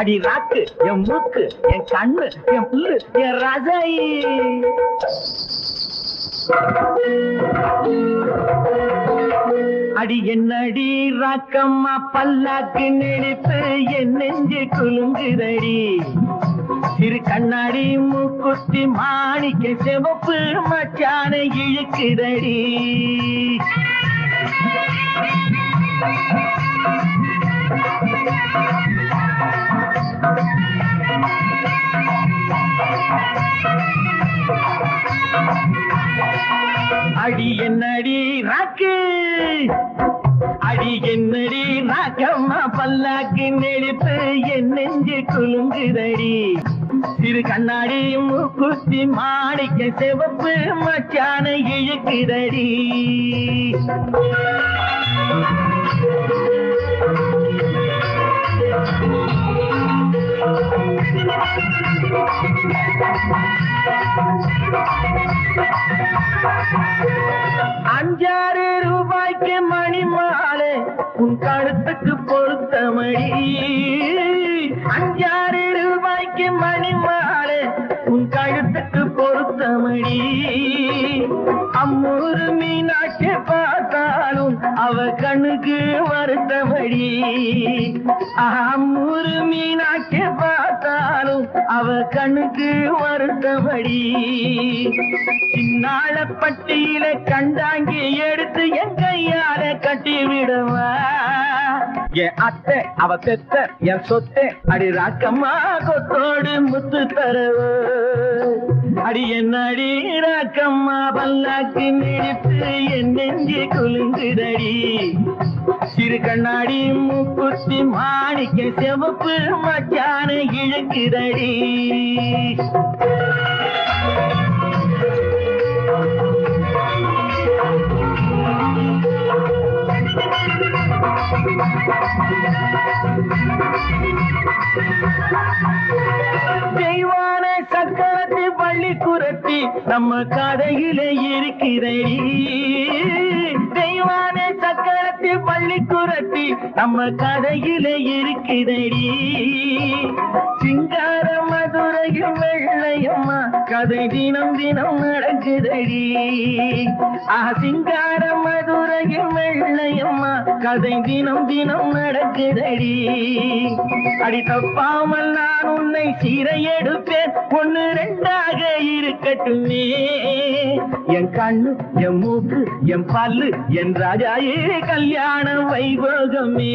அடி ராக்கு என் மூக்கு என் கண்ணு என் புல்லு என் ரசை. அடி என்னடி ராக்கம்மா பல்லாக்கு நெளிப்பு என் நெஞ்சு குலுங்குதடி. சிறு கண்ணாடி மூக்குத்தி மாணிக்க செவப்பு மச்சான இழுக்குதடி. அடி என்னடி ராக்கு அடி என்னடி ராக்கம்மா பல்லாக்கு நெளிப்பு என் நெஞ்சு குலுங்குதடி சிறு கண்ணாடி மூக்குத்தி மாடிக்க செவப்பு மச்சான இழுக்குதடி Thank you. அஞ்சாறு ரூபாய்க்கு மணி மாலை உன் கழுத்துக்கு பொருத்த பொருத்தமடி அஞ்சாறு ரூபாய்க்கு மணி மாலை உன் கழுத்துக்கு பொருத்த பொருத்தமடி அம்மூறு மீனாட்சி பார்த்தாலும் அவ கண்ணுக்கு வருத்தமடி. அம்மூறு மீனாட்சி அவ கண்ணுக்கு வருத்தபடி சின்னாள பட்டியில கண்டாங்கி எடுத்து என் கையால கட்டி விடுவா. என் அத்தை அவ பெத்த என் சொத்தை அடி ராக்கம்மா கொத்தோடு முத்து தரவு. அடி என்ன அடி ராக்கம்மா பல்லாக்கு நெடுத்து என் நெஞ்சு குலுங்குதடி. சிறு கண்ணாடி மூக்குத்தி மாணிக்க செவப்பு மச்சான இழுக்குதடி தெய்வான சக்கரத்தை பள்ளி குரத்தி நம்ம கதையிலே இருக்கிறடி. குரட்டி பள்ளி குரட்டி நம்ம கதையில இருக்குதடி. அது தினம் தினம் நடக்குதடி. ஆ சிங்கார மதுரையும் வெள்ளையம்மா கதை தினம் தினம் நடக்குதடி. அடி தப்பாமல் நான் உன்னை சீரை எடுப்பேன் ஒன்னு ரெண்டாக இருக்கட்டுமே. என் கண்ணு என் மூக்கு என் பல்லு என் ராஜாயே கல்யாண வைபோகமே.